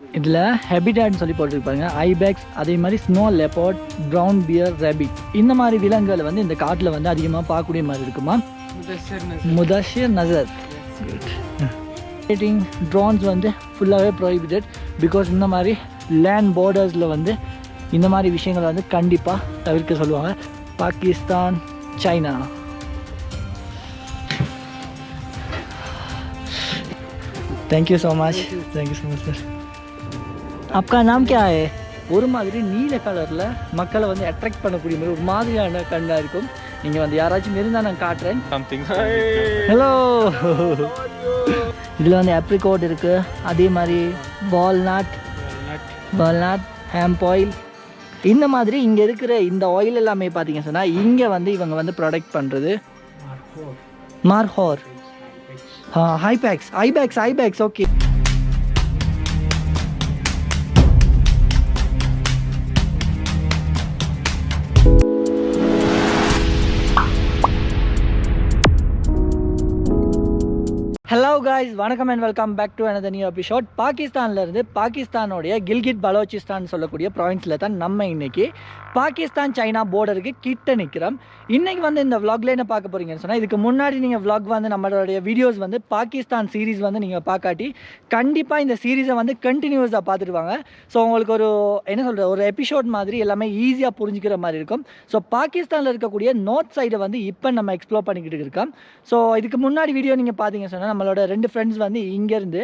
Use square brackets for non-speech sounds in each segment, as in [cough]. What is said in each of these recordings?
இதில் ஹெபிடாட்னு சொல்லி போட்டிருப்பாங்க ஐபேக்ஸ் அதே மாதிரி snow leopard brown bear rabbit இந்த மாதிரி விலங்குகளை வந்து இந்த காட்டில் வந்து அதிகமாக பார்க்கக்கூடிய மாதிரி இருக்குமா? முதஷிர் நசர் ரேட்டிங் ட்ரோன்ஸ் வந்து ஃபுல்லாகவே ப்ரொஹிபிட்டட் பிகாஸ் இந்த மாதிரி லேண்ட் போர்டர்ஸில் வந்து இந்த மாதிரி விஷயங்களை வந்து கண்டிப்பாக தவிர்க்க சொல்லுவாங்க. Pakistan China. Thank you so much thank you so much sir அப்பா நாம் கே ஒரு மாதிரி நீல கலரில் மக்களை வந்து அட்ராக்ட் பண்ணக்கூடிய மாதிரி ஒரு மாதிரியான கண்ணாக இருக்கும். நீங்கள் வந்து யாராச்சும் இருந்தால் நான் காட்டுறேன். சம்திங் ஹலோ இதில் வந்து அப்ரிகோட் இருக்குது அதே மாதிரி வால்நாட் வால்நாட் ஹேம்ப் ஆயில் இந்த மாதிரி இங்கே இருக்கிற இந்த ஆயில் எல்லாமே பார்த்தீங்க சொன்னால் இங்கே வந்து இவங்க வந்து ப்ரொடக்ட் பண்ணுறது markhor ibex ibex ibex okay guys வணக்கம் and welcome back to another new episode பாகிஸ்தான்லேருந்து பாகிஸ்தானுடைய கில்கிட் பலோச்சிஸ்தான் சொல்லக்கூடிய ப்ராவின்ஸில் தான் நம்ம இன்னைக்கு பாகிஸ்தான் சைனா போர்டருக்கு கிட்ட நிற்கிறோம் இன்றைக்கி வந்து இந்த vlogல என்ன பார்க்க போறீங்கன்னு சொன்னால் இதுக்கு முன்னாடி நீங்கள் vlog வந்து நம்மளுடைய வீடியோஸ் வந்து பாகிஸ்தான் சீரிஸ் வந்து நீங்கள் பார்க்காட்டி கண்டிப்பாக இந்த சீரீஸை வந்து கண்டினியூஸாக பார்த்துட்டு வாங்க. ஸோ உங்களுக்கு ஒரு என்ன சொல்கிறது ஒரு எபிசோட் மாதிரி எல்லாமே ஈஸியாக புரிஞ்சுக்கிற மாதிரி இருக்கும். ஸோ பாகிஸ்தானில் இருக்கக்கூடிய நார்த் சைடை வந்து இப்போ நம்ம எக்ஸ்ப்ளோர் பண்ணிக்கிட்டு இருக்கோம். ஸோ இதுக்கு முன்னாடி வீடியோ நீங்கள் பார்த்தீங்க சொன்னால் நம்மளோட ரெண்டு ஃப்ரெண்ட்ஸ் வந்து இங்கேருந்து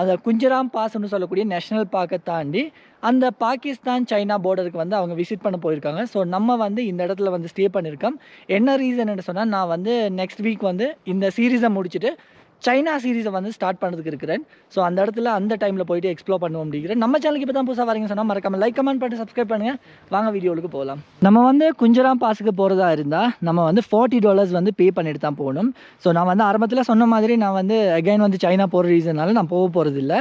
அந்த குஞ்சராம் பாஸ்னு சொல்லக்கூடிய நேஷனல் பார்க்கை தாண்டி அந்த பாகிஸ்தான் சைனா பார்டருக்கு வந்து அவங்க விசிட் பண்ண போயிருக்காங்க. ஸோ நம்ம வந்து இந்த இடத்துல வந்து ஸ்டே பண்ணியிருக்கோம். என்ன ரீசன் சொன்னால் நான் வந்து நெக்ஸ்ட் வீக் வந்து இந்த சீரீஸை முடிச்சுட்டு சைனா சீரீஸை வந்து ஸ்டார்ட் பண்ணுறதுக்கு இருக்கிறேன். ஸோ அந்த இடத்துல அந்த டைமில் போயிட்டு எக்ஸ்ப்ளோர் பண்ணுவோம் அப்படிங்கிறேன் நம்ம சேனலுக்கு இப்போ தான் புதுசாக வரீங்க சொன்னால் மறக்காம லைக் கமெண்ட் பண்ணிட்டு சப்ஸ்கிரைப் பண்ணுங்கள் வாங்க வீடியோவுக்கு போகலாம். நம்ம வந்து குஞ்சராம் பாஸுக்கு போகிறதா இருந்தால் நம்ம வந்து ஃபார்ட்டி டாலர்ஸ் வந்து பே பண்ணிட்டு தான் போகணும். ஸோ நான் வந்து ஆரம்பத்தில் சொன்ன மாதிரி நான் வந்து அகைன் வந்து சைனா போகிற ரீசனால நான் போக போகிறது இல்லை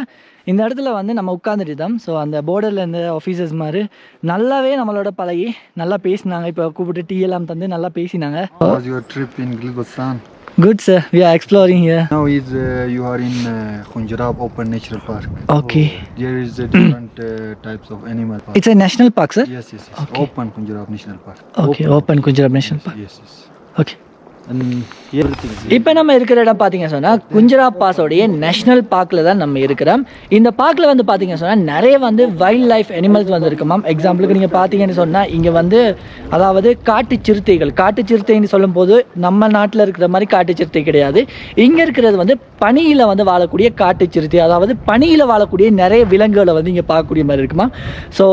இந்த இடத்துல வந்து நம்ம உட்காந்துட்டு தான். ஸோ அந்த போர்டரில் இருந்த ஆஃபீஸர்ஸ் மாதிரி நல்லாவே நம்மளோட பழகி நல்லா பேசினாங்க. இப்போ கூப்பிட்டு டீ எல்லாம் தந்து நல்லா பேசினாங்க. Good sir, we are exploring here. Now is uh, you are in uh, Khunjarab Open Natural Park. Okay. So there is a mm. different uh, types of animal. Park. It's a national park, sir. Yes, yes, yes. Okay. Open Khunjarab National Park. Okay, open, open Khunjarab National Park. Yes. yes. Okay. இப்போ நம்ம இருக்கிற இடம் பார்த்தீங்க சொன்னால் குஞ்சரா பாஸோடைய national பார்க்கில் தான் நம்ம இருக்கிறோம். இந்த பார்க்கில் வந்து பார்த்தீங்க சொன்னால் நிறைய வந்து வைல்ட் லைஃப் அனிமல்ஸ் வந்து இருக்குமாம் எக்ஸாம்பிளுக்கு நீங்கள் பார்த்தீங்கன்னு சொன்னால் இங்கே வந்து அதாவது காட்டு சிறுத்தைகள் காட்டு சிறுத்தைன்னு சொல்லும்போது நம்ம நாட்டில் இருக்கிற மாதிரி காட்டு சிறுத்தை கிடையாது. இங்கே இருக்கிறது வந்து பனியில் வந்து வாழக்கூடிய காட்டு சிறுத்தை அதாவது பனியில் வாழக்கூடிய நிறைய விலங்குகளை வந்து இங்கே பார்க்கக்கூடிய மாதிரி இருக்குமா ஸோ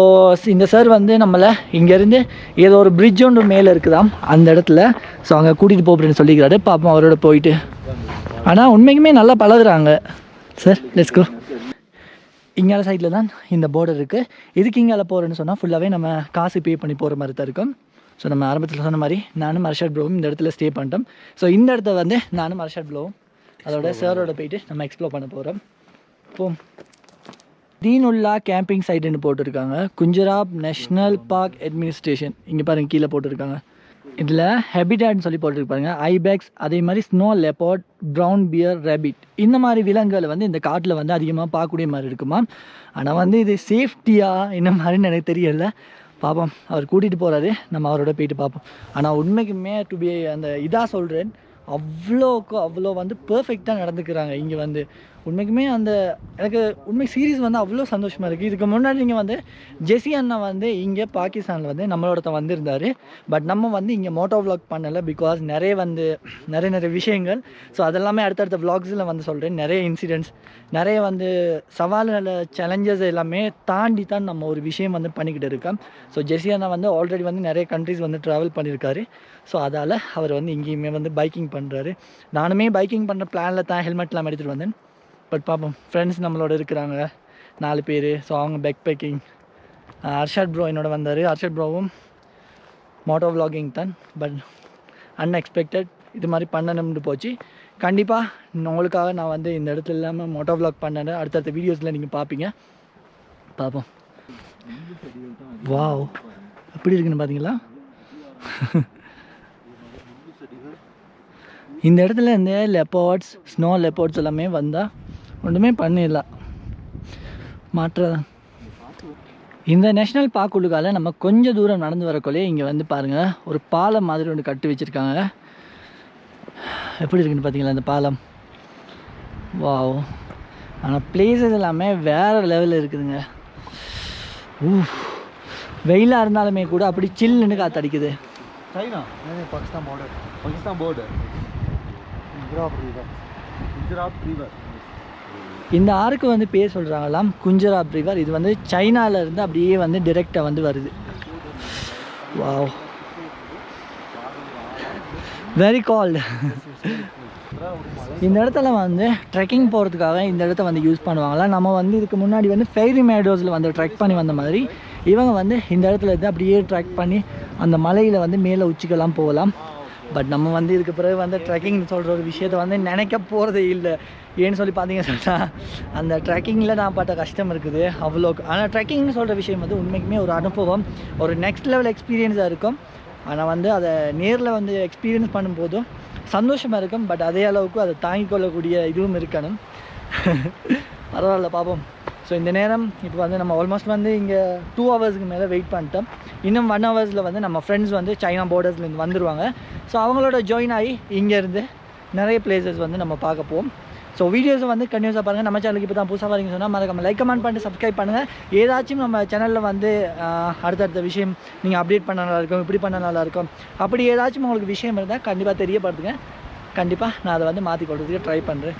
இந்த சார் வந்து நம்மளை இங்கேருந்து ஏதோ ஒரு பிரிட்ஜ் ஒன்று மேலே இருக்குதாம் அந்த இடத்துல. ஸோ அங்கே கூட்டிகிட்டு போகிறேன்னு சொல்லிக்கிறாரு. பாப்போம் அவரோட போயிட்டு. ஆனால் உண்மைக்குமே நல்லா பழகுறாங்க. சார் லெட்ஸ் கோ இங்கால சைடில் தான் இந்த border இருக்குது இதுக்கு இங்கால போகிறேன்னு சொன்னால் ஃபுல்லாகவே நம்ம காசு பே பண்ணி போகிற மாதிரி தான் இருக்கும். ஸோ நம்ம ஆரம்பத்தில் சொன்ன மாதிரி நானும் மர்ஷாட் ப்ரோவும் இந்த இடத்துல ஸ்டே பண்ணிட்டோம். ஸோ இந்த இடத்த வந்து நானும் மர்ஷாட் ப்ரோவும் அதோட சாரோட போயிட்டு நம்ம எக்ஸ்ப்ளோர் பண்ண போகிறோம் போம் தீனுல்லா கேம்பிங் சைட்டுன்னு போட்டிருக்காங்க. குஞ்சராப் நேஷ்னல் பார்க் அட்மினிஸ்ட்ரேஷன் இங்கே பாருங்க கீழே போட்டிருக்காங்க. இதில் ஹெபிடாட்னு சொல்லி போட்டிருப்பாங்க ஐபேக்ஸ் அதே மாதிரி snow leopard brown bear rabbit இந்த மாதிரி விலங்குகளை வந்து இந்த காட்டில் வந்து அதிகமாக பார்க்கக்கூடிய மாதிரி இருக்குமா ஆனால் வந்து இது சேஃப்டியா என்ன மாதிரின்னு எனக்கு தெரியல. பார்ப்போம் அவர் கூட்டிகிட்டு போகிறாரு நம்ம அவரோட போயிட்டு பார்ப்போம் ஆனால் உண்மைக்குமே டு பி அந்த இதாக சொல்கிறேன் அவ்வளோக்கு அவ்வளோ வந்து பர்ஃபெக்டாக நடந்துக்கிறாங்க இங்கே வந்து. உண்மைக்குமே அந்த எனக்கு உண்மை சீரிஸ் வந்து அவ்வளோ சந்தோஷமாக இருக்குது இதுக்கு முன்னாடி நீங்கள் வந்து ஜெசி அண்ணா வந்து இங்கே பாகிஸ்தானில் வந்து நம்மளோட வந்திருந்தார். பட் நம்ம வந்து இங்கே மோட்டோ விளாக் பண்ணலை பிகாஸ் நிறைய வந்து நிறைய நிறைய விஷயங்கள். ஸோ அதெல்லாமே அடுத்தடுத்த விளாக்ஸில் வந்து சொல்கிறேன் நிறைய இன்சிடென்ட்ஸ் நிறைய வந்து சவால்களை சேலஞ்சஸ் எல்லாமே தாண்டி தான் நம்ம ஒரு விஷயம் வந்து பண்ணிக்கிட்டு இருக்கோம். ஸோ ஜெசி அண்ணா வந்து ஆல்ரெடி வந்து நிறைய கண்ட்ரிஸ் வந்து ட்ராவல் பண்ணியிருக்காரு ஸோ அதால் அவர் வந்து இங்கேயுமே வந்து பைக்கிங் பண்ணுறாரு நானுமே பைக்கிங் பண்ணுற பிளானில் தான் ஹெல்மெட்லாம் எடுத்துகிட்டு வந்தேன். பட் பார்ப்போம் ஃப்ரெண்ட்ஸ் நம்மளோட இருக்கிறாங்க. நாலு பேர் ஸோ அவங்க பேக் பேக்கிங் அர்ஷாட் ப்ரோ என்னோட வந்தார். அர்ஷாட் ப்ரோவும் மோட்டோ vlogging தான். பட் அன்எக்ஸ்பெக்டட் இது மாதிரி பண்ணணும்னு போச்சு. கண்டிப்பாக உங்களுக்காக நான் வந்து இந்த இடத்துல இல்லாமல் மோட்டோ vlog பண்ணேன். அடுத்தடுத்த வீடியோஸில் நீங்கள் பார்ப்பீங்க பார்ப்போம் வாவ் எப்படி இருக்குன்னு பார்த்தீங்களா இந்த இடத்துல இந்த லெப்பர்ட்ஸ் ஸ்னோ லெப்பர்ட்ஸ் எல்லாமே வந்தால் ஒன்றுமே பண்ணிடலாம் மாற்றதான். இந்த நேஷ்னல் பார்க் உள்ளுக்கால நம்ம கொஞ்சம் தூரம் நடந்து வரக்குள்ளே இங்கே வந்து பாருங்கள் ஒரு பாலம் மாதிரி ஒன்று கட்டி வச்சுருக்காங்க. எப்படி இருக்குன்னு பார்த்தீங்களா அந்த பாலம்? வாவ் ஆனால் பிளேசஸ் எல்லாமே வேறு லெவலில் இருக்குதுங்க. ஊ வெயிலாக இருந்தாலுமே கூட அப்படி சில்லுன்னு காத்தடிக்குது China? Pakistan border Pakistan border Gujarat river Gujarat river இந்த ஆறுக்கு வந்து பேர் சொல்கிறாங்களாம் குஞ்சராப் ரிவர் இது வந்து சைனாவிலேருந்து அப்படியே வந்து டிரெக்டாக வந்து வருது. வாவ் வெரி கால்டு இந்த இடத்துல வந்து ட்ரெக்கிங் போகிறதுக்காக இந்த இடத்த வந்து யூஸ் பண்ணுவாங்களா நம்ம வந்து இதுக்கு முன்னாடி வந்து ஃபெய்ரி மேடோஸில் வந்து ட்ரெக் பண்ணி வந்த மாதிரி இவங்க வந்து இந்த இடத்துல இருந்து அப்படியே ட்ரெக் பண்ணி அந்த மலையில் வந்து மேலே உச்சிக்கெல்லாம் போகலாம். பட் நம்ம வந்து இதுக்கு பிறகு வந்து ட்ரெக்கிங் சொல்கிற ஒரு விஷயத்த வந்து நினைக்க போகிறதே இல்லை. ஏன்னு சொல்லி பார்த்தீங்க சொன்னால் அந்த ட்ரெக்கிங்கில் நான் பட்ட கஷ்டம் இருக்குது. அவ்வளோக்கு ஆனால் ட்ரெக்கிங்னு சொல்கிற விஷயம் வந்து உண்மைக்குமே ஒரு அனுபவம். ஒரு நெக்ஸ்ட் லெவல் எக்ஸ்பீரியன்ஸாக இருக்கும். ஆனால் வந்து அதை நேரில் வந்து எக்ஸ்பீரியன்ஸ் பண்ணும்போதும் சந்தோஷமாக இருக்கும். பட் அதே அளவுக்கு அதை தாங்கிக் கொள்ளக்கூடிய இதுவும் இருக்கணும். பரவாயில்ல பார்ப்போம் ஸோ இந்த நேரம் இப்போ வந்து நம்ம ஆல்மோஸ்ட் வந்து இங்கே டூ ஹவர்ஸ்க்கு மேலே வெயிட் பண்ணிட்டோம். இன்னும் ஒன் ஹவர்ஸில் வந்து நம்ம ஃப்ரெண்ட்ஸ் வந்து சைனா பார்டர்ஸ்லேருந்து வந்துடுவாங்க ஸோ அவங்களோட ஜாயின் ஆகி இங்கேருந்து நிறைய பிளேசஸ் வந்து நம்ம பார்க்க போவோம். ஸோ வீடியோஸை வந்து கண்டினியூஸாக பாருங்கள் நம்ம சேனலுக்கு இப்போ தான் புதுசாக வரீங்க சொன்னால் மறக்காம லைக் கமெண்ட் பண்ணிட்டு சப்ஸ்கிரைப் பண்ணுங்கள் ஏதாச்சும் நம்ம சேனலில் வந்து அடுத்தடுத்த விஷயம் நீங்கள் அப்டேட் பண்ண நல்லா இருக்கும் இப்படி பண்ண நல்லா இருக்கும் அப்படி ஏதாச்சும் உங்களுக்கு விஷயம் இருந்தால் கண்டிப்பாக தெரியப்படுத்துங்க. கண்டிப்பாக நான் அதை வந்து மாற்றி கொடுறதுக்கு ட்ரை பண்ணுறேன்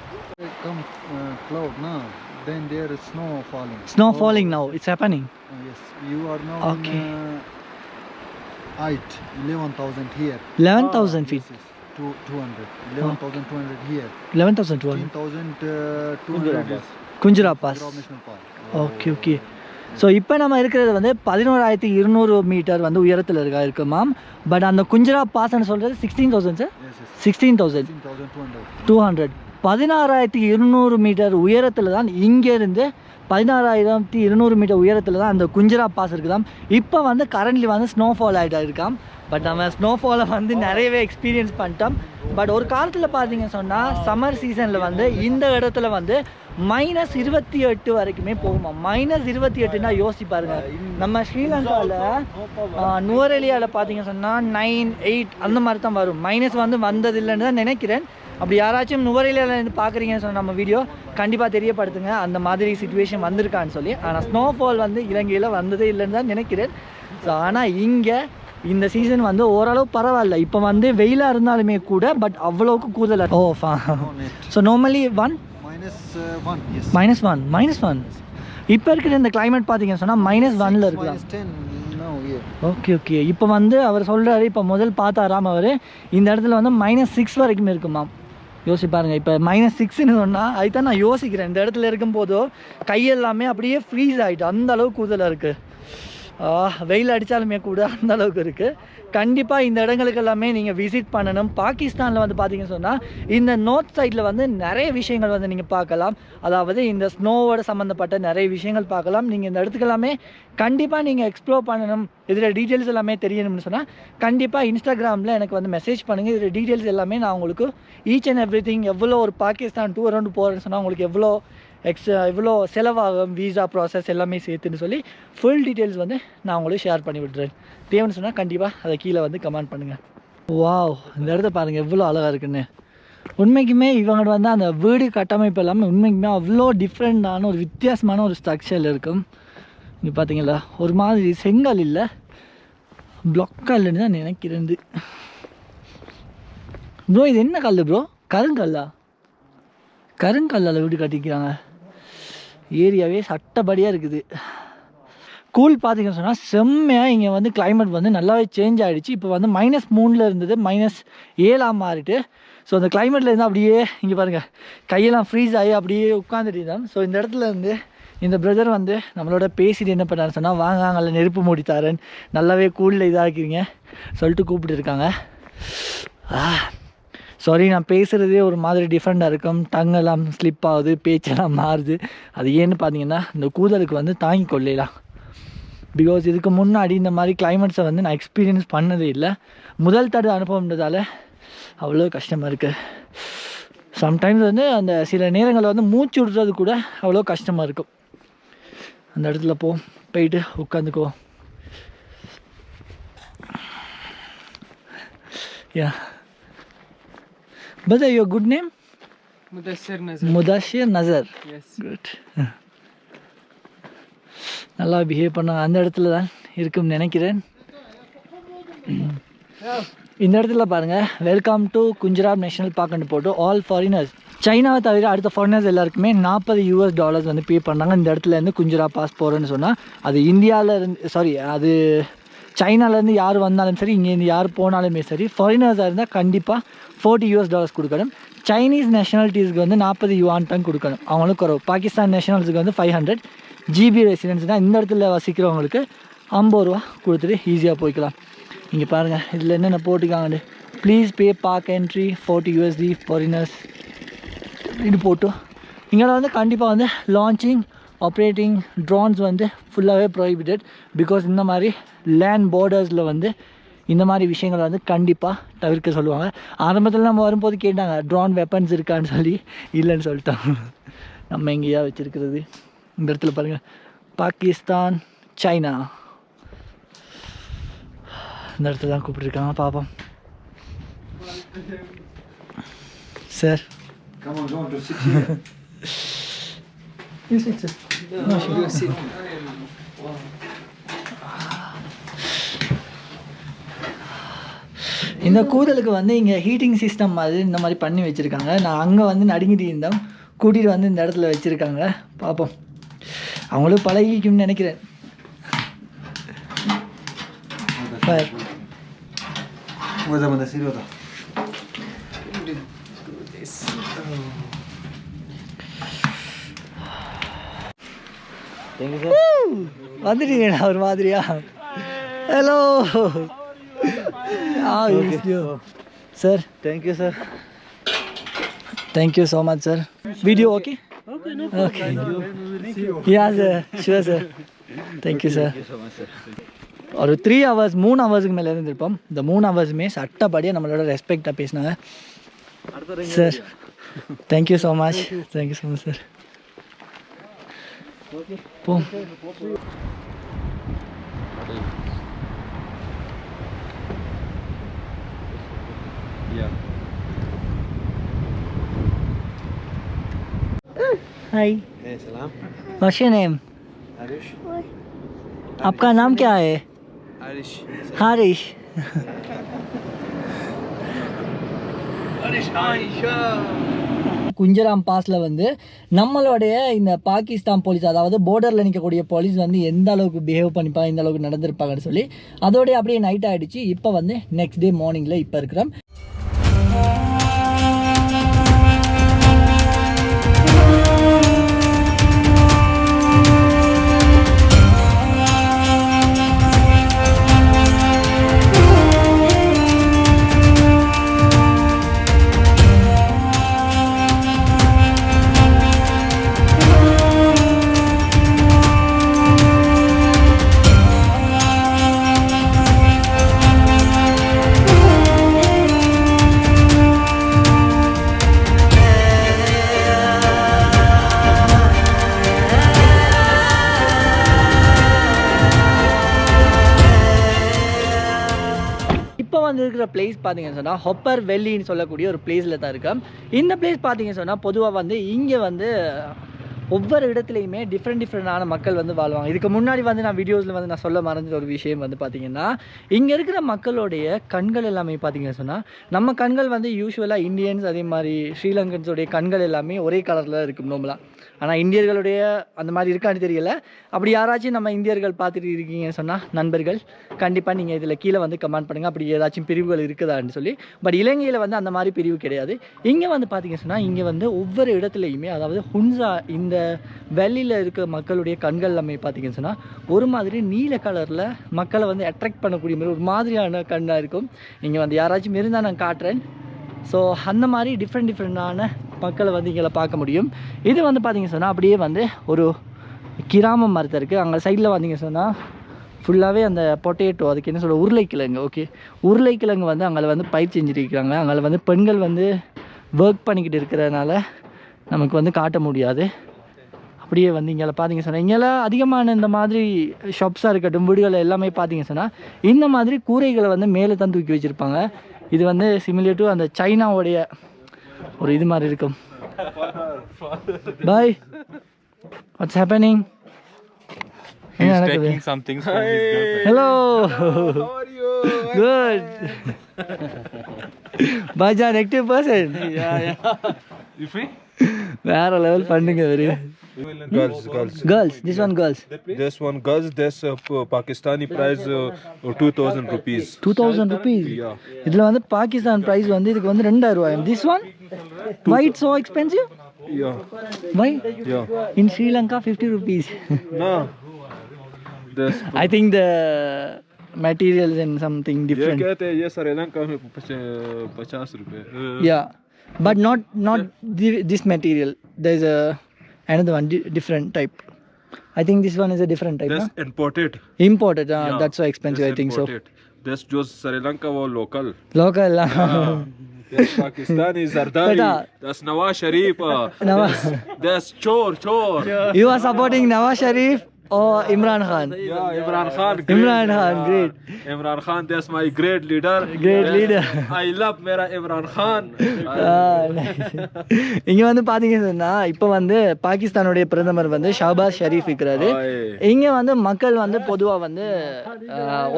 uh, now then there is snow falling. Snow falling now it's happening Uh, yes. You are now Okay. in uh, height 11000 here. 11,000 feet. yes, yes. Two, 200 11200 here. Eleven thousand twelve 15200 is Khunjerab pass okay okay so இப்போ நம்ம இருக்கிறது வந்து பதினோராயிரத்தி இருநூறு metre வந்து உயரத்தில் இருக்கா இருக்கு மேம் பட் அந்த குஞ்சரா பாஸ்ன்னு சொல்கிறது sixteen thousand sir sixteen thousand 16200 two hundred பதினாறாயிரத்தி இருநூறு மீட்டர் உயரத்தில் தான் இங்கேருந்து பதினாறாயிரத்தி இருநூறு மீட்டர் உயரத்தில் தான் அந்த குஞ்சரா பாஸ் இருக்குதாம். இப்போ வந்து கரண்ட்லி வந்து ஸ்னோஃபால் ஆகிட்டா இருக்காம். பட் நம்ம ஸ்னோஃபாலை வந்து நிறையவே எக்ஸ்பீரியன்ஸ் பண்ணிட்டோம். பட் ஒரு காலத்தில் பார்த்தீங்க சொன்னால் சம்மர் சீசனில் வந்து இந்த இடத்துல வந்து மைனஸ் இருபத்தி எட்டு வரைக்குமே போகுமா மைனஸ் இருபத்தி எட்டுனா யோசிச்சு பாருங்க. நம்ம ஸ்ரீலங்காவில் நுவரெலியாவில் பார்த்தீங்க சொன்னால் நைன் எயிட் அந்த மாதிரி தான் வரும். மைனஸ் வந்து வந்ததில்லைன்னு தான் நினைக்கிறேன். அப்படி யாராச்சும் நுவரையில இருந்து பார்க்குறீங்கன்னு சொன்ன நம்ம வீடியோ கண்டிப்பாக தெரியப்படுத்துங்க. அந்த மாதிரி சுச்சுவேஷன் வந்திருக்கான்னு சொல்லி. ஆனால் ஸ்னோஃபால் வந்து இலங்கையில் வந்ததே இல்லைன்னு தான் நினைக்கிறேன். ஸோ ஆனால் இங்கே இந்த சீசன் வந்து ஓரளவு பரவாயில்ல. இப்போ வந்து வெயிலாக இருந்தாலுமே கூட பட் அவ்வளோக்கு கூதல். ஓ ஃபா so normally one minus 1 yes. Minus one minus one இப்போ இருக்கிற இந்த climate பார்த்தீங்கன்னு சொன்னால் மைனஸ் ஒன்ல இருக்கலாம் minus 10 now here okay okay இப்போ வந்து அவர் சொல்கிறாரு இப்போ முதல் பார்த்தாராம் அவர். இந்த இடத்துல வந்து மைனஸ் சிக்ஸ் வரைக்கும் இருக்குமாம். யோசி பாருங்க இப்போ மைனஸ் சிக்ஸ்னு சொன்னால் அதுதான் நான் யோசிக்கிறேன். இந்த இடத்துல இருக்கும் போதோ கையெல்லாமே அப்படியே ஃப்ரீஸ் ஆகிட்டு அந்த அளவுக்கு கூதலாக இருக்குது வெயில் அடித்தாலுமே கூட அந்த அளவுக்கு இருக்குது கண்டிப்பாக இந்த இடங்களுக்கு எல்லாமே நீங்கள் விசிட் பண்ணணும். பாகிஸ்தானில் வந்து பார்த்தீங்கன்னு சொன்னால் இந்த நார்த் சைடில் வந்து நிறைய விஷயங்கள் வந்து நீங்கள் பார்க்கலாம். அதாவது இந்த ஸ்னோவோட சம்மந்தப்பட்ட நிறைய விஷயங்கள் பார்க்கலாம். நீங்கள் இந்த இடத்துக்கு எல்லாமே கண்டிப்பாக நீங்கள் எக்ஸ்ப்ளோர் பண்ணணும். இதில் டீட்டெயில்ஸ் எல்லாமே தெரியணும்னு சொன்னால் கண்டிப்பாக இன்ஸ்டாகிராமில் எனக்கு வந்து மெசேஜ் பண்ணுங்கள் இதில் டீட்டெயில்ஸ் எல்லாமே நான் உங்களுக்கு ஈச் அண்ட் எவ்ரி திங் எவ்வளோ ஒரு பாகிஸ்தான் டூர் ரவுண்டு போகிறேன்னு சொன்னால் உங்களுக்கு எவ்வளோ எக்ஸ்ட்ரா இவ்வளோ செலவாகும் வீசா ப்ராசஸ் எல்லாமே சேர்த்துன்னு சொல்லி ஃபுல் டீட்டெயில்ஸ் வந்து நான் உங்களுக்கு ஷேர் பண்ணி விட்டுறேன். தேவைன்னு சொன்னால் கண்டிப்பாக அதை கீழே வந்து கமெண்ட் பண்ணுங்கள் வாவ் இந்த இடத்த பாருங்கள் எவ்வளோ அழகாக இருக்குன்னு. உண்மைக்குமே இவங்க வந்து அந்த வீடு கட்டமைப்பு எல்லாமே உண்மைக்குமே அவ்வளோ டிஃப்ரெண்டான ஒரு வித்தியாசமான ஒரு ஸ்ட்ரக்சரில் இருக்கும். இங்கே பார்த்தீங்களா ஒரு மாதிரி செங்கல் இல்லை. பிளாக்கல்னு தான் நினைக்கிறேன். ப்ரோ இது என்ன கல் ப்ரோ கருங்கல்லா? கருங்கல்லால் வீடு கட்டிக்கிறாங்க. ஏரியாவே சட்டப்படியாக இருக்குது. கூல் பார்த்தீங்கன்னு சொன்னால் செம்மையாக இங்கே வந்து கிளைமேட் வந்து நல்லாவே சேஞ்ச் ஆகிடுச்சு இப்போ வந்து மைனஸ் மூணில் இருந்தது மைனஸ் ஏழாக மாறிட்டு. ஸோ அந்த கிளைமேட்டில் இருந்து அப்படியே இங்கே பாருங்கள் கையெல்லாம் ஃப்ரீஸ் ஆகி அப்படியே உட்காந்துட்டு இருந்தான். ஸோ இந்த இடத்துல இருந்து இந்த பிரதர் வந்து நம்மளோட பேசிட்டு என்ன பண்ணார் சொன்னால் வாங்க நல்ல நெருப்பு மூடித்தாரன் நல்லாவே கூலில் இதாக்கிறீங்க. சொல்லிட்டு கூப்பிட்டு இருக்காங்க. சாரி நான் பேசுகிறதே ஒரு மாதிரி டிஃப்ரெண்ட்டாக இருக்கும். டங்கெல்லாம் ஸ்லிப் ஆகுது பேச்செல்லாம் மாறுது. அது ஏன்னு பார்த்தீங்கன்னா இந்த கூதலுக்கு வந்து தாங்கி கொள்ளலாம் பிகாஸ் இதுக்கு முன்னாடி இந்த மாதிரி கிளைமேட்ஸை வந்து நான் எக்ஸ்பீரியன்ஸ் பண்ணதே இல்லை. முதல் தடவை அனுபவம்ன்றதால அவ்வளோ கஷ்டமாக இருக்குது சம்டைம்ஸ் வந்து அந்த சில நேரங்களில் வந்து மூச்சு விடுறது கூட அவ்வளோ கஷ்டமாக இருக்கும். அந்த இடத்துல போ போயிட்டு உட்காந்துக்கோ. யா பதா யோ good name Mudassir Nazar. Mudassir Nazar Yes. Good நல்லா பிஹேவ் பண்ணாங்க. அந்த இடத்துல தான் இருக்கும்னு நினைக்கிறேன். இந்த இடத்துல பாருங்க. வெல்கம் டு குஞ்சராப் நேஷனல் பார்க்னு போட்டு ஆல் ஃபாரினர்ஸ் சைனாவை தவிர அடுத்த ஃபாரினர்ஸ் எல்லாருக்குமே நாற்பது யூஎஸ் டாலர்ஸ் வந்து பே பண்ணாங்க இந்த இடத்துல இருந்து குஞ்சரா பாஸ் போகிறேன்னு சொன்னால் அது இந்தியாவில் இருந்து சாரி அது சைனாலேருந்து யார் வந்தாலும் சரி இங்கேருந்து யார் போனாலுமே சரி ஃபாரினர்ஸாக இருந்தால் கண்டிப்பாக ஃபோர்ட்டி யூஎஸ் டாலர்ஸ் கொடுக்கணும். சைனீஸ் நேஷனாலிட்டிஸ்க்கு வந்து நாற்பது யுவான் தான் கொடுக்கணும். அவங்களுக்கு குறவு பாகிஸ்தான் நேஷனல்ஸுக்கு வந்து ஃபைவ் ஹண்ட்ரட் ஜிபி ரெசிடென்ஸ் தான் இந்த இடத்துல வசிக்கிறவங்களுக்கு ஐம்பது ரூபா கொடுத்துட்டு ஈஸியாக போய்க்கலாம். இங்கே பாருங்கள் இதில் என்னென்ன போட்டுக்காங்கன்னு please pay park entry forty USD foreigners இது போட்டு இங்கே வந்து கண்டிப்பாக வந்து லான்ச்சிங் ஆப்ரேட்டிங் ட்ரோன்ஸ் வந்து ஃபுல்லாகவே ப்ரோஹிபிட்டட் பிகாஸ் இந்த மாதிரி லேண்ட் பார்டர்ஸில் வந்து இந்த மாதிரி விஷயங்களை வந்து கண்டிப்பாக தவிர்க்க சொல்லுவாங்க. ஆரம்பத்தில் நம்ம வரும்போது கேட்டாங்க ட்ரோன் வெப்பன்ஸ் இருக்கான்னு சொல்லி. இல்லைன்னு சொல்லிட்டாங்க. நம்ம எங்கேயா வச்சுருக்கிறது? இந்த இடத்துல பாருங்கள் பாகிஸ்தான் சைனா. இந்த இடத்துல தான் கூப்பிட்டுருக்காங்க பார்ப்போம் sir. [laughs] No, sure. You sit. இந்த கூதலுக்கு வந்து இங்கே ஹீட்டிங் சிஸ்டம் மாதிரி இந்த மாதிரி பண்ணி வச்சுருக்காங்க நான் அங்கே வந்து நடுங்கிட்டு இருந்தோம் கூட்டிகிட்டு வந்து இந்த இடத்துல வச்சுருக்காங்க பார்ப்போம் அவங்களும் பழகிக்கும்னு நினைக்கிறேன் Fire. Where's Thank you, sir. வந்துட்டீங்களா ஒரு மாதிரியா hello ah sir Thank you, sir. Thank you so much sir video okay okay yeah sir sure sir thank you sir so much, sir. ஒரு த்ரீ ஹவர்ஸ் மூணு ஹவர்ஸ்க்கு மேலே இருந்திருப்போம் இந்த மூணு ஹவர்ஸுமே சட்டப்படியாக நம்மளோட ரெஸ்பெக்டாக பேசினாங்க sir thank you so much thank you so much sir hi सलाम व्हाट्स योर नेम आपका नाम क्या है? आरिश हारिश आरिश आयशा குஞ்சராம் பாஸில் வந்து நம்மளுடைய இந்த பாகிஸ்தான் போலீஸ் அதாவது போர்டரில் நிற்கக்கூடிய போலீஸ் வந்து எந்த அளவுக்கு பிஹேவ் பண்ணிப்பாங்க எந்த அளவுக்கு நடந்திருப்பாங்கன்னு சொல்லி அதோடய அப்படியே நைட் ஆகிடுச்சு இப்போ வந்து நெக்ஸ்ட் டே மார்னிங்கில் இப்போ இருக்கிறோம். வந்து இருக்கிற பிளேஸ் பார்த்தீங்கன்னு சொன்னால் ஹொப்பர் வெல்லின்னு சொல்லக்கூடிய ஒரு பிளேஸில் தான் இருக்கும் இந்த பிளேஸ் பார்த்தீங்கன்னு சொன்னால் பொதுவாக வந்து இங்கே வந்து ஒவ்வொரு இடத்துலையுமே டிஃப்ரெண்ட் டிஃப்ரெண்டான மக்கள் வந்து வாழ்வாங்க. இதுக்கு முன்னாடி வந்து நான் வீடியோஸில் வந்து நான் சொல்ல மறந்த ஒரு விஷயம் வந்து பார்த்திங்கன்னா இங்கே இருக்கிற மக்களுடைய கண்கள் எல்லாமே பார்த்தீங்கன்னு சொன்னால் நம்ம கண்கள் வந்து யூஸ்வலாக இந்தியன்ஸ் அதே மாதிரி ஸ்ரீலங்கன்ஸோடைய கண்கள் எல்லாமே ஒரே கலரில் இருக்கும் நோம்பலாம் ஆனால் இந்தியர்களுடைய அந்த மாதிரி இருக்கான்னு தெரியல. அப்படி யாராச்சும் நம்ம இந்தியர்கள் பார்த்துட்டு இருக்கீங்கன்னு சொன்னால் நண்பர்கள் கண்டிப்பாக நீங்கள் இதில் கீழே வந்து கமெண்ட் பண்ணுங்கள் அப்படி ஏதாச்சும் பிரிவுகள் இருக்குதான்னு சொல்லி. பட் இலங்கையில் வந்து அந்த மாதிரி பிரிவு கிடையாது. இங்கே வந்து பார்த்தீங்கன்னு சொன்னால் இங்கே வந்து ஒவ்வொரு இடத்துலையுமே அதாவது ஹுன்சா இந்த வெளியில் இருக்க மக்களுடைய கண்கள் எல்லாமே பார்த்தீங்கன்னு சொன்னால் ஒரு மாதிரி நீல கலரில் மக்களை வந்து அட்ராக்ட் பண்ணக்கூடிய மாதிரி ஒரு மாதிரியான கண்ணாக இருக்கும். இங்கே வந்து யாராச்சும் இருந்தால் நான் காட்டுறேன். ஸோ அந்த மாதிரி டிஃப்ரெண்ட் டிஃப்ரெண்டான மக்களை வந்து இங்கே பார்க்க முடியும். இது வந்து பார்த்தீங்க சொன்னால் அப்படியே வந்து ஒரு கிராமம் மரத்தை இருக்குது அங்கே சைடில் வந்தீங்க சொன்னால் ஃபுல்லாகவே அந்த பொட்டேட்டோ அதுக்கு என்ன சொல்ல உருளைக்கிழங்கு ஓகே உருளைக்கிழங்கு வந்து அங்கே வந்து பயிர் செஞ்சுருக்கிறாங்க. அங்கே வந்து பெண்கள் வந்து ஒர்க் பண்ணிக்கிட்டு இருக்கிறதுனால நமக்கு வந்து காட்ட முடியாது. அப்படியே வந்து இங்கே பார்த்தீங்க சொன்னால் இங்கெல்லாம் அதிகமான இந்த மாதிரி ஷாப்ஸாக இருக்கட்டும் வீடுகள் எல்லாமே பார்த்தீங்க சொன்னால் இந்த மாதிரி கூரைகளை வந்து மேலே தான் தூக்கி வச்சுருப்பாங்க. இது வந்து சிமிலியர் டு அந்த சைனாவுடைய ஒரு இது மாதிரி இருக்கும். பாய் வாட்ஸ் ஹேப்பனிங் என்ன நடக்குது. ஹலோ? குட் பாய்ஜான் ஆக்டிவ் பர்சன்? வேற லெவல் பண்ணுங்க very Girls, girls. Girls this one girls This one girls, this uh, P- Pakistani price uh, 2000 rupees. Two thousand rupees Yeah. இதில் வந்து பாகிஸ்தான் ப்ரைஸ் வந்து இதுக்கு வந்து ரெண்டாயிரம் ரூபாய் this one why it so expensive Yeah. Why Yeah. In Sri Lanka fifty rupees No. This. [laughs] I think the materials and something ये different कहते हैं ये श्रीलंका में पच- पचास रुपए या but not not thi- this material there's a another one different type i think this one is a different type that's na? imported imported uh, yeah, that's so expensive i think imported. so that's just sri lanka or local local ah. yeah. that's Pakistani Zardari. that's Nawaz Sharif. Uh, Nawaz. That's, that's Chor Chor. You are supporting Nawaz Sharif or imran khan Yeah, Imran Khan. great. Imran Khan, great. Imran Khan, that's my great leader. Great Yes, leader. I love Mera Imran Khan. [laughs] இங்க வந்து பாத்தீங்கன்னா இப்போ வந்து பாகிஸ்தானுடைய பிரதமர் வந்து ஷாபாஸ் ஷரீஃப் இருக்கிறாரு. இங்க வந்து மக்கள் வந்து பொதுவா வந்து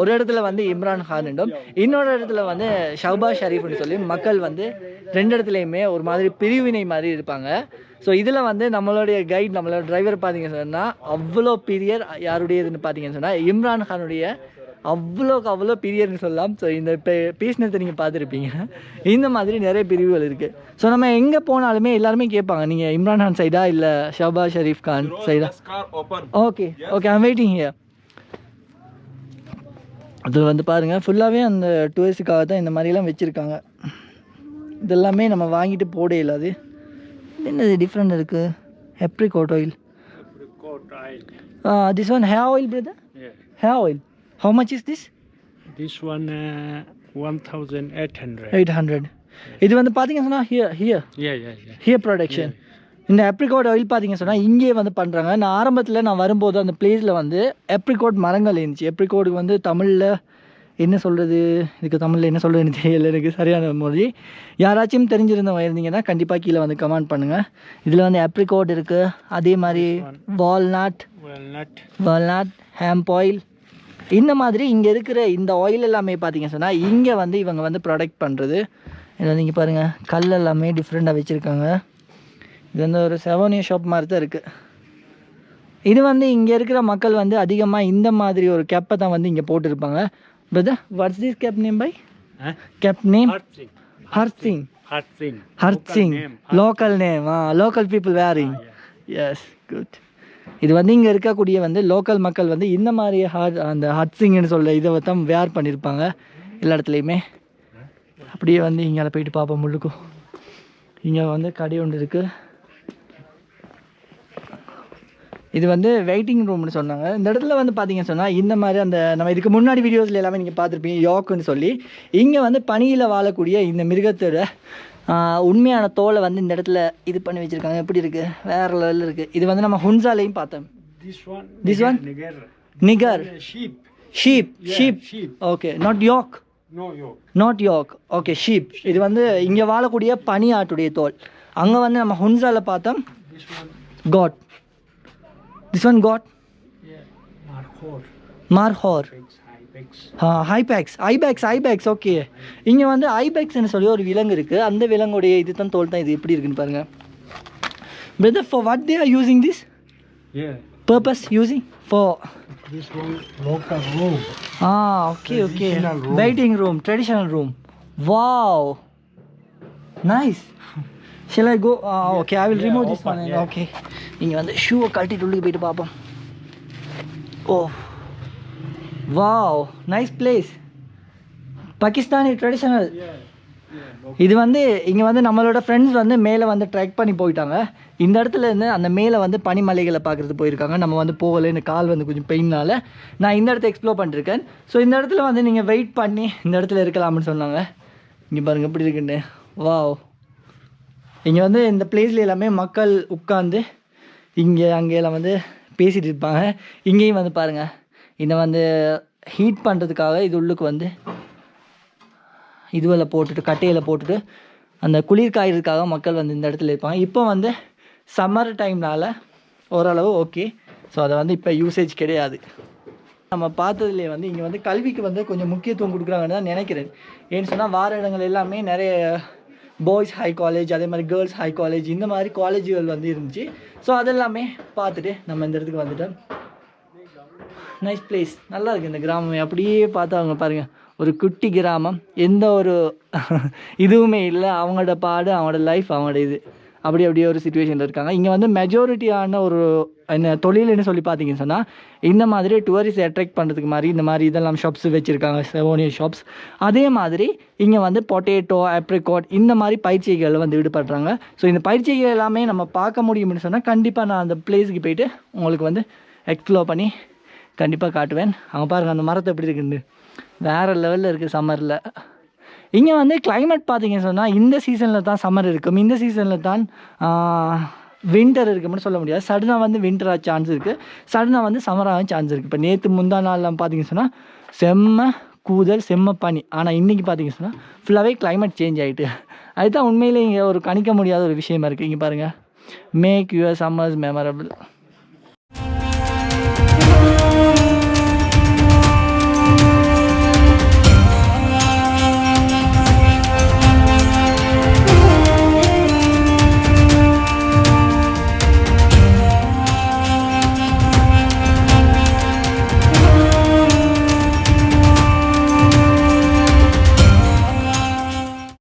ஒரு இடத்துல வந்து இம்ரான் கான் என்றும் இன்னொரு இடத்துல வந்து ஷஹபாஸ் ஷரீஃப்னு சொல்லி மக்கள் வந்து ரெண்டு இடத்துலையுமே ஒரு மாதிரி பிரிவினை மாதிரி இருப்பாங்க. ஸோ இதில் வந்து நம்மளுடைய கைட் நம்மளோட டிரைவர் பார்த்தீங்க சொன்னால் அவ்வளோ பீரியர் யாருடையதுன்னு பார்த்தீங்கன்னு சொன்னால் இம்ரான் கானுடைய அவ்வளோக்கு அவ்வளோ பீரியர்னு சொல்லலாம். ஸோ இந்த இப்போ பேசினதை நீங்கள் பார்த்துருப்பீங்க. இந்த மாதிரி நிறைய பிரிவுகள் இருக்குது ஸோ நம்ம எங்கே போனாலுமே எல்லாருமே கேட்பாங்க நீங்கள் இம்ரான் கான் சைடா இல்லை ஷஹபாஸ் ஷரீஃப் கான் சைடா. Okay okay I'm waiting here அது வந்து பாருங்கள் ஃபுல்லாகவே அந்த டூரிஸ்ட்டுக்காக தான் இந்த மாதிரிலாம் வச்சுருக்காங்க. இதெல்லாமே நம்ம வாங்கிட்டு போட இல்லாது என்னது டிஃப்ரெண்ட் இருக்குது apricot oil this one hair oil brother hair oil how much is this This? One, uh, 1,800. Eight hundred இது வந்து பார்த்தீங்க சொன்னால் here here Yeah, yeah, yeah. Here production இந்த ஆப்ரிகோட் ஆயில் பார்த்தீங்க சொன்னால் இங்கேயே வந்து பண்ணுறாங்க நான் ஆரம்பத்தில் நான் வரும்போது அந்த பிளேஸில் வந்து ஆப்ரிகோட் மரங்கள் இருந்துச்சு. ஆப்ரிகோடுக்கு வந்து தமிழில் என்ன சொல்கிறது இதுக்கு தமிழில் என்ன சொல்கிறதுன்னு தெரியல. எனக்கு சரியான மொழி. யாராச்சும் தெரிஞ்சிருந்தவங்க இருந்தீங்கன்னா கண்டிப்பாக கீழே வந்து கமெண்ட் பண்ணுங்கள் இதில் வந்து ஆப்ரிகோட் இருக்குது அதே மாதிரி வால்நட். வால்நட் ஹேம்ப் ஆயில் இந்த மாதிரி இங்கே இருக்கிற இந்த ஆயில் எல்லாமே பார்த்தீங்க சொன்னால் இங்கே வந்து இவங்க வந்து ப்ரொடக்ட் பண்ணுறது இது வந்து இங்கே பாருங்கள் கல் எல்லாமே டிஃப்ரெண்ட்டாக வச்சுருக்காங்க. இது வந்து ஒரு செவனிய ஷாப் மாதிரி தான் இருக்குது இது வந்து இங்கே இருக்கிற மக்கள் வந்து அதிகமாக இந்த மாதிரி ஒரு கேப்பை தான் வந்து இங்கே போட்டிருப்பாங்க. Brother what's this cap name by Huh? Cap name Hart Singh. Hart Singh Hart Singh. Hart Local Singh name. Local name ah local people wearing yes good இது வந்து இங்கே இருக்கக்கூடிய வந்து லோக்கல் மக்கள் வந்து இந்த மாதிரி ஹார்ட் அந்த ஹட் சிங்னு சொல்ல இதை தான் வேர் பண்ணியிருப்பாங்க எல்லா இடத்துலையுமே. அப்படியே வந்து இங்கே போயிட்டு பார்ப்போம் முள்ளுக்கும். இங்கே வந்து கடை ஒன்று இருக்குது இது வந்து வெயிட்டிங் ரூம்னு சொன்னாங்க. இந்த இடத்துல வந்து பார்த்தீங்க சொன்னால் இந்த மாதிரி அந்த நம்ம இதுக்கு முன்னாடி வீடியோஸில் எல்லாமே நீங்கள் பார்த்துருப்பீங்க யோக்குன்னு சொல்லி. இங்கே வந்து பனியில் வாழக்கூடிய இந்த மிருகத்தோட உண்மையான தோலை வந்து இந்த இடத்துல இது பண்ணி வச்சுருக்காங்க. எப்படி இருக்குது வேறு லெவலில் இருக்குது இது வந்து நம்ம ஹுன்சாலையும் பார்த்தோம். One? Niger. Niger. Sheep sheep sheep. Okay not yak. Not yak okay sheep இது வந்து இங்கே வாழக்கூடிய பனி ஆட்டுடைய தோல். அங்கே வந்து நம்ம ஹுன்சால பார்த்தோம். This one. Goat Yeah. High pigs. Ibex ibex ibex okay இங்கே வந்து ஐபேக்ஸ்னு சொல்லி ஒரு விலங்கு இருக்குது அந்த விலங்குடைய இது தான் தோல் தான் இது எப்படி இருக்குன்னு பாருங்கள் brother for what they are using this. Purpose using for. Ah okay okay. Waiting room traditional room wow nice shall I go okay I will remove this yeah. Okay நீங்கள் வந்து ஷூவை கழட்டிட்டு உள்ளே போயிட்டு பார்ப்போம் ஓ. Wow nice place Pakistani traditional இது வந்து இங்கே வந்து நம்மளோட ஃப்ரெண்ட்ஸ் வந்து மேலே வந்து ட்ரெக் பண்ணி போயிட்டாங்க. இந்த இடத்துல இருந்து அந்த மேலே வந்து பனிமலைகளை பார்க்குறது போயிருக்காங்க. நம்ம வந்து போகலை இந்த கால் வந்து கொஞ்சம் பெயின்னால நான் இந்த இடத்த எக்ஸ்ப்ளோர் பண்ணிருக்கேன். ஸோ இந்த இடத்துல வந்து நீங்கள் வெயிட் பண்ணி இந்த இடத்துல இருக்கலாம்னு சொன்னாங்க. இங்கே பாருங்கள் எப்படி இருக்குன்னு. வாவ் இங்கே வந்து இந்த பிளேஸில் எல்லாமே மக்கள் உட்காந்து இங்கே அங்கேலாம் வந்து பேசிகிட்டு இருப்பாங்க. இங்கேயும் வந்து பாருங்கள் இதை வந்து ஹீட் பண்ணுறதுக்காக இது உள்ளுக்கு வந்து இதுவில் போட்டுட்டு கட்டையில் போட்டுட்டு அந்த குளிர் காய்கிறதுக்காக மக்கள் வந்து இந்த இடத்துல இருப்பாங்க. இப்போ வந்து சம்மர் டைம்னால் ஓரளவு ஓகே ஸோ அதை வந்து இப்போ யூசேஜ் கிடையாது. நம்ம பார்த்ததுலேயே வந்து இங்கே வந்து கல்விக்கு வந்து கொஞ்சம் முக்கியத்துவம் கொடுக்குறாங்கன்னு தான் நினைக்கிறேன். ஏன்னு சொன்னால் வார இடங்கள் எல்லாமே நிறைய பாய்ஸ் ஹை காலேஜ் அதே மாதிரி கேர்ள்ஸ் ஹை காலேஜ் இந்த மாதிரி காலேஜுகள் வந்து இருந்துச்சு. ஸோ அதெல்லாமே பார்த்துட்டு நம்ம இந்த இடத்துக்கு வந்துட்டோம். நைஸ் பிளேஸ் நல்லா இருக்குது இந்த கிராமம். அப்படியே பார்த்தா அவங்க பாருங்கள் ஒரு குட்டி கிராமம். எந்த ஒரு [laughs] இதுவுமே இல்லை. அவங்களோட பாடு அவங்களோட லைஃப் அவங்களோட இது. அப்படி அப்படியே ஒரு சுச்சுவேஷனில் இருக்காங்க. இங்கே வந்து மெஜாரிட்டியான ஒரு என்ன தொழில்னு சொல்லி பார்த்தீங்கன்னு சொன்னால் இந்த மாதிரி டூரிஸ்ட் அட்ராக்ட் பண்ணுறதுக்கு மாதிரி இந்த மாதிரி இதெல்லாம் ஷாப்ஸ் வச்சுருக்காங்க செவோனியர் ஷாப்ஸ் அதே மாதிரி இங்கே வந்து பொட்டேட்டோ ஆப்ரிகாட் இந்த மாதிரி பயிற்சிகள் வந்து ஈடுபடுறாங்க. ஸோ இந்த பயிற்சிகள் எல்லாமே நம்ம பார்க்க முடியும்னு சொன்னால் கண்டிப்பாக நான் அந்த பிளேஸுக்கு போயிட்டு உங்களுக்கு வந்து எக்ஸ்ப்ளோர் பண்ணி கண்டிப்பாக காட்டுவேன். அங்கே பாருங்கள் அந்த மரத்தை எப்படி இருக்குன்னு. வேறு லெவலில் இருக்குது சம்மரில் இங்கே வந்து கிளைமேட் பார்த்தீங்கன்னு சொன்னால் இந்த சீசனில் தான் சம்மர் இருக்கும். இந்த சீசனில் தான் வின்டர் இருக்கும்னு சொல்ல முடியாது. சடனாக வந்து வின்டராக சான்ஸ் இருக்குது சடனாக வந்து சம்மராக சான்ஸ் இருக்குது இப்போ நேற்று முந்தா நாள்லாம் பார்த்தீங்கன்னு சொன்னால் செம்ம கூதல் செம்ம பனி. ஆனால் இன்றைக்கி பார்த்தீங்கன்னு சொன்னால் ஃபுல்லாகவே கிளைமேட் சேஞ்ச் ஆகிட்டு அதுதான் உண்மையிலே இங்கே ஒரு கணிக்க முடியாத ஒரு விஷயமா இருக்குது இங்கே பாருங்கள் மேக் யுவர் சம்மர்ஸ் மெமரபிள்